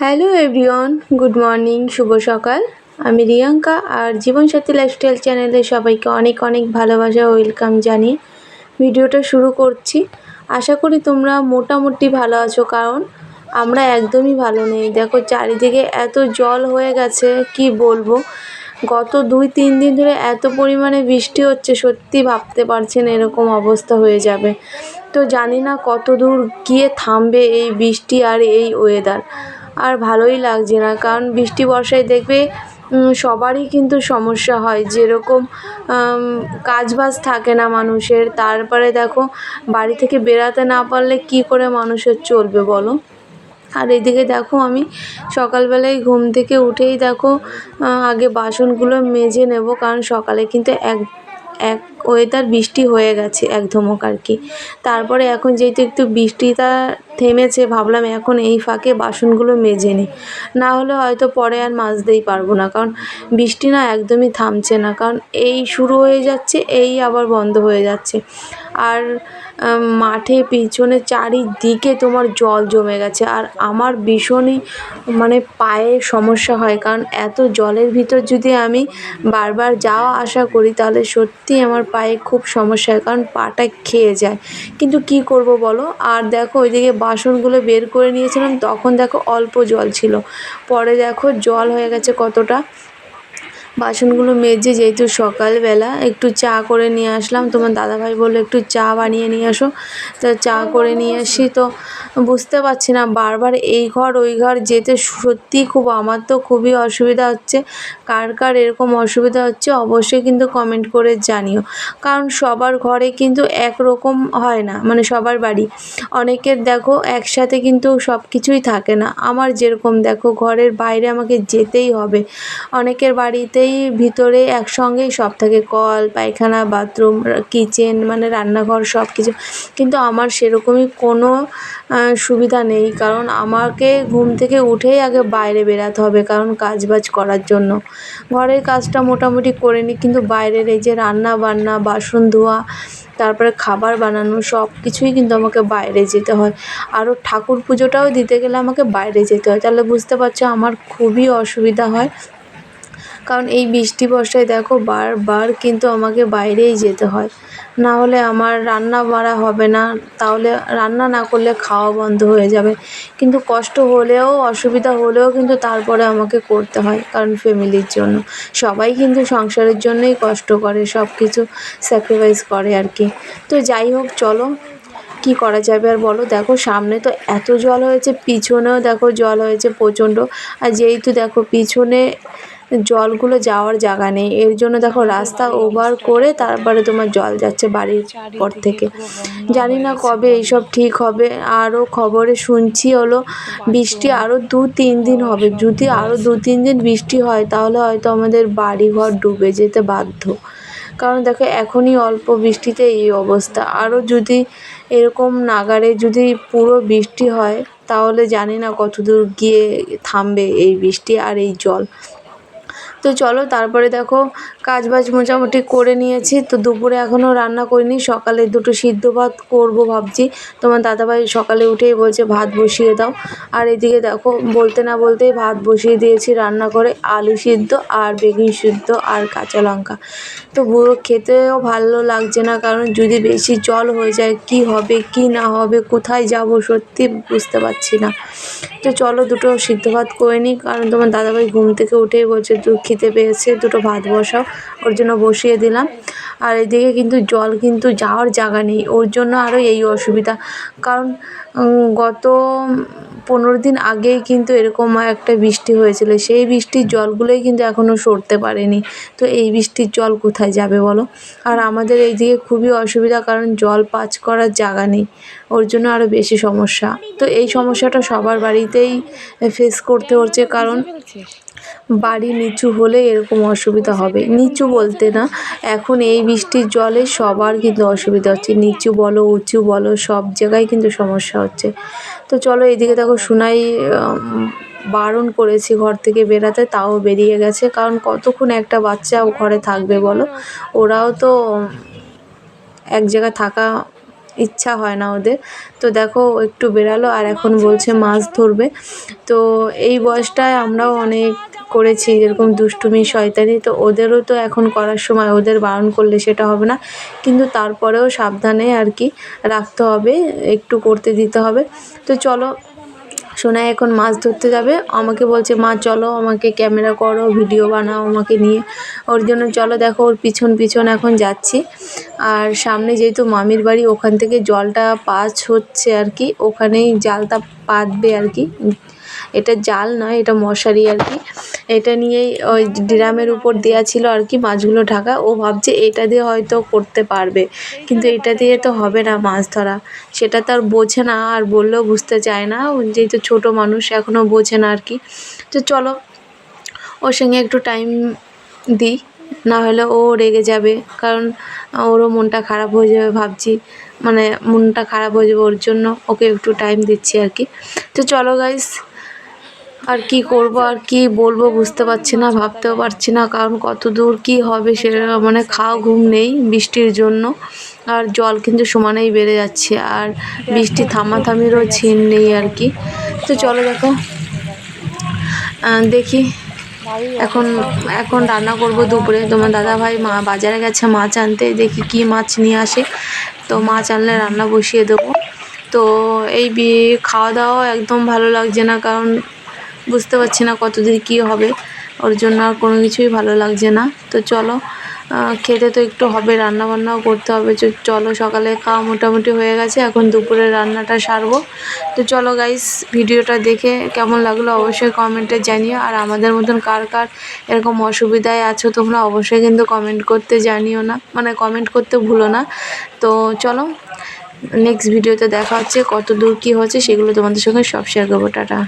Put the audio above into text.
Hello everyone good morning শুভ সকাল আমি রিয়াঙ্কা আর জীবনসাথী লাইফস্টাইল চ্যানেলে সবাইকে অনেক অনেক ভালোবাসা ওয়েলকাম জানিয়ে ভিডিওটা শুরু করছি। আশা করি তোমরা মোটামুটি ভালো আছো, কারণ আমরা একদমই ভালো নেই। দেখো, চারিদিকে এত জল হয়ে গেছে, কি বলব? গত দুই, তিন দিন ধরে এত পরিমাণে বৃষ্টি হচ্ছে, সত্যি ভাবতে পারছেন এরকম অবস্থা হয়ে যাবে। তো জানি না কত দূর গিয়ে থামবে এই বৃষ্টি আর এই ওয়েদার আর ভালোই লাগছে না, কারণ বৃষ্টি বর্ষায় দেখবে সবারই কিন্তু সমস্যা হয়। যেরকম কাজ বাজ থাকে না মানুষের, তারপরে দেখো, বাড়ি থেকে বেরাতে না পারলে কি করে মানুষের চলবে বলো? আর এদিকে দেখো আমি সকালবেলায় ঘুম থেকে উঠেই দেখো আগে বাসনগুলো মেজে নেব, কারণ সকালে কিন্তু এক এক ওয়েদার বৃষ্টি হয়ে গেছে, এক ধমক আর কি। তারপরে এখন যেহেতু একটু বৃষ্টিটা থেমেছে, ভাবলাম এখন এই ফাঁকে বাসনগুলো মেজে নিই। না হলে হয়তো পরে আর মাজতেই পারব না, কারণ বৃষ্টি না একদমই থামছে না। কারণ এই শুরু হয়ে যাচ্ছে, এই আবার বন্ধ হয়ে যাচ্ছে। আর মাঠে পিছনে চারিদিকে তোমার জল জমে গেছে। আর আমার ভীষণই মানে পায়ে সমস্যা হয়। কারণ এত জলের ভিতর যদি আমি বারবার যাওয়া আসা করি, তাহলে সত্যি আমার পায়ে খুব সমস্যা হয়, কারণ পাটা খেয়ে যায়। কিন্তু কি করব বলো? আর দেখো, ওইদিকে বাসনগুলো বের করে নিয়েছিলাম, তখন দেখো অল্প জল ছিল। পরে দেখো জল হয়ে গেছে কতটা? বাসনগুলো মেজে যেহেতু সকালবেলা একটু চা করে নিয়ে আসলাম, তোমার দাদাভাই বলল একটু চা বানিয়ে নিয়ে আসো। তো চা করে নিয়ে আসি, তো বুঝতে পারছি না। বারবার এই ঘর, ওই ঘর যেতে সত্যিই খুব, আমার তো খুবই অসুবিধা হচ্ছে। কার কার এরকম অসুবিধা হচ্ছে অবশ্যই কিন্তু কমেন্ট করে জানিও। কারণ সবার ঘরে কিন্তু একরকম হয় না মানে সবার বাড়ি। অনেকের দেখো একসাথে কিন্তু সব কিছুই থাকে না। আমার যেরকম দেখো ঘরের বাইরে আমাকে যেতেই হবে। অনেকের বাড়িতেই ভিতরে একসঙ্গেই সব থাকে, কল, পায়খানা, বাথরুম কিচেন মানে রান্নাঘর সব কিছু কিন্তু আমার সেরকমই কোনো সুবিধা নেই, কারণ আমাকে ঘুম থেকে উঠেই আগে বাইরে বেরাতে হবে, কারণ কাজ বাজ করার জন্য। ঘরের কাজটা মোটামুটি করে নিই, কিন্তু বাইরের এই যে রান্না বান্না বাসন ধোয়া, তারপরে খাবার বানানো, সব কিছুই কিন্তু আমাকে বাইরে যেতে হয়। আরও ঠাকুর পুজোটাও দিতে গেলে আমাকে বাইরে যেতে হয়। তাহলে বুঝতে পারছ, আমার খুবই অসুবিধা হয়। কারণ এই বৃষ্টি বর্ষায় দেখো বারবার কিন্তু আমাকে বাইরেই যেতে হয়। না হলে আমার রান্না বাড়া হবে না, তাহলে রান্না না করলে খাওয়া বন্ধ হয়ে যাবে। কিন্তু কষ্ট হলেও, অসুবিধা হলেও কিন্তু তারপরে আমাকে করতে হয়, কারণ ফ্যামিলির জন্য। সবাই কিন্তু সংসারের জন্যই কষ্ট করে সব কিছু স্যাক্রিফাইস করে আর কি। তো যাই হোক, চলো, কি করা যাবে আর বলো? দেখো, সামনে তো এত জল হয়েছে, পিছনেও দেখো জল হয়েছে প্রচণ্ড। আর যেহেতু দেখো পিছনে জলগুলো যাওয়ার জায়গা নেই। এর জন্য দেখো রাস্তা ওভার করে তারপরে তোমার জল যাচ্ছে বাড়ির পর থেকে। জানি না কবে এইসব ঠিক হবে। আরও খবরে শুনছি হলো বৃষ্টি আরও দু তিন দিন হবে। যদি আরও দু তিন দিন বৃষ্টি হয় তাহলে হয়তো আমাদের বাড়িঘর ডুবে যেতে বাধ্য। কারণ দেখো এখনই অল্প বৃষ্টিতে এই অবস্থা। আরও যদি এরকম নাগারে যদি পুরো বৃষ্টি হয় তাহলে জানি না কত দূর গিয়ে থামবে এই বৃষ্টি আর এই জল। তো চলো তারপরে দেখো কাজ বাজ মোটামুটি করে নিয়েছি। তো দুপুরে এখনও রান্না করিনি, সকালে দুটো সিদ্ধ ভাত করব ভাবছি। তোমার দাদাভাই সকালে উঠেই বলছে ভাত বসিয়ে দাও। আর এদিকে দেখো বলতে না বলতেই ভাত বসিয়ে দিয়েছি রান্না করে, আলু সিদ্ধ আর বেগুন সিদ্ধ আর কাঁচা লঙ্কা। তো বুড়ো খেতেও ভালো লাগছে না, কারণ যদি বেশি জল হয়ে যায় কি হবে, কি না হবে, কোথায় যাব সত্যি বুঝতে পারছি না। তো চলো দুটো সিদ্ধ ভাত করে নিই, কারণ তোমার দাদাভাই ঘুম থেকে উঠেই বলছে দু খিদে পেয়েছে, দুটো ভাত বসাও, ওর জন্য বসিয়ে দিলাম। আর এদিকে কিন্তু জল কিন্তু যাওয়ার জায়গা নেই, ওর জন্য আরও এই অসুবিধা। কারণ গত পনেরো দিন আগেই কিন্তু এরকম একটা বৃষ্টি হয়েছিল, সেই বৃষ্টির জলগুলোই কিন্তু এখনও সরতে পারেনি। তো এই বৃষ্টির জল কোথায় যাবে বলো? আর আমাদের এই দিকে খুবই অসুবিধা, কারণ জল পাচ করার জায়গা নেই, ওর জন্য আরও বেশি সমস্যা। তো এই সমস্যাটা সবার বাড়িতেই ফেস করতে হচ্ছে, কারণ বাড়ি নিচু হলে এরকম অসুবিধা হবে। নিচু বলতে না, এখন এই বৃষ্টির জলে সবার কিন্তু অসুবিধা হচ্ছে। নিচু বলো, উঁচু বলো, সব জায়গায় কিন্তু সমস্যা হচ্ছে। তো চলো এদিকে দেখো সোনাই বারণ করেছি ঘর থেকে বেরাতে, তাও বেরিয়ে গেছে। কারণ কতক্ষণ একটা বাচ্চা ঘরে থাকবে বলো? ওরাও তো এক জায়গায় থাকা ইচ্ছা হয় না ওদের। তো দেখো একটু বেরালো আর এখন বলছে মাছ ধরবে। তো এই বয়সটায় আমরাও অনেক করেছি, যেরকম দুষ্টুমি, শয়তানি, তো ওদেরও তো এখন করার সময়, ওদের বারণ করলে সেটা হবে না। কিন্তু তারপরেও সাবধানে আর কি রাখতে হবে, একটু করতে দিতে হবে। তো চলো সোনাই এখন মাছ ধরতে যাবে। আমাকে বলছে, মা, চলো, আমাকে ক্যামেরা করো, ভিডিও বানাও আমাকে নিয়ে। ওর জন্য চলো, দেখো, ওর পিছন পিছন এখন যাচ্ছি। আর সামনে যেহেতু মামির বাড়ি, ওখান থেকে জলটা পাস হচ্ছে আর কি, ওখানেই জালটা পাতবে আর কি। এটা জাল নয়, এটা মশারি আর কি। এটা নিয়েই ওই ড্রামের উপর দেওয়া ছিল আর কি মাছগুলো ঢাকা। ও ভাবছে এটা দিয়ে হয়তো করতে পারবে। কিন্তু এটা দিয়ে তো হবে না মাছ ধরা। সেটা তো আর বোঝে না আর বললেও বুঝতে চায় না। যেহেতু ছোটো মানুষ এখনও বোঝে না আর কি। তো চলো, ওর সঙ্গে একটু টাইম দিই। না হলে ও রেগে যাবে। কারণ ওরও মনটা খারাপ হয়ে যাবে ভাবছি। মানে মনটা খারাপ হয়ে যাবে ওর জন্য। ওকে একটু টাইম দিচ্ছি আর কি। তো চলো গাইস আর কি করব, আর কি বলব বুঝতে পারছি না, ভাবতেও পারছি না, কারণ কত দূর কী হবে সেটা মানে খাওয়া ঘুম নেই বৃষ্টির জন্য। আর জল কিন্তু সমানেই বেড়ে যাচ্ছে, আর বৃষ্টি থামাথামিরও ছিন নেই আর কি। তো চলো দেখো দেখি এখন এখন রান্না করব দুপুরে। তোমার দাদা ভাই মা বাজারে গেছে মাছ আনতে, দেখি কি মাছ নিয়ে আসে। তো মাছ আনলে রান্না বসিয়ে দেবো। তো এই খাওয়া দাওয়া একদম ভালো লাগছে না, কারণ বুঝতে পারছি না কতদিন কী হবে। ওর জন্য আর কোনো কিছুই ভালো লাগছে না। তো চলো খেতে তো একটু হবে রান্না বান্নাও করতে হবে। চলো, সকালে খাওয়া মোটামুটি হয়ে গেছে, এখন দুপুরে রান্নাটা সারবো। তো চলো গাইস ভিডিওটা দেখে কেমন লাগল অবশ্যই কমেন্টে জানিও। আর আমাদের মতন কার কার এরকম অসুবিধায় আছো তোমরা অবশ্যই কিন্তু কমেন্ট করতে জানিও না। মানে কমেন্ট করতে ভুলো না। তো চলো নেক্সট ভিডিওতে দেখা হচ্ছে কত দূর কী হচ্ছে সেগুলো তোমাদের সঙ্গে সব শেয়ার করব। টাটা।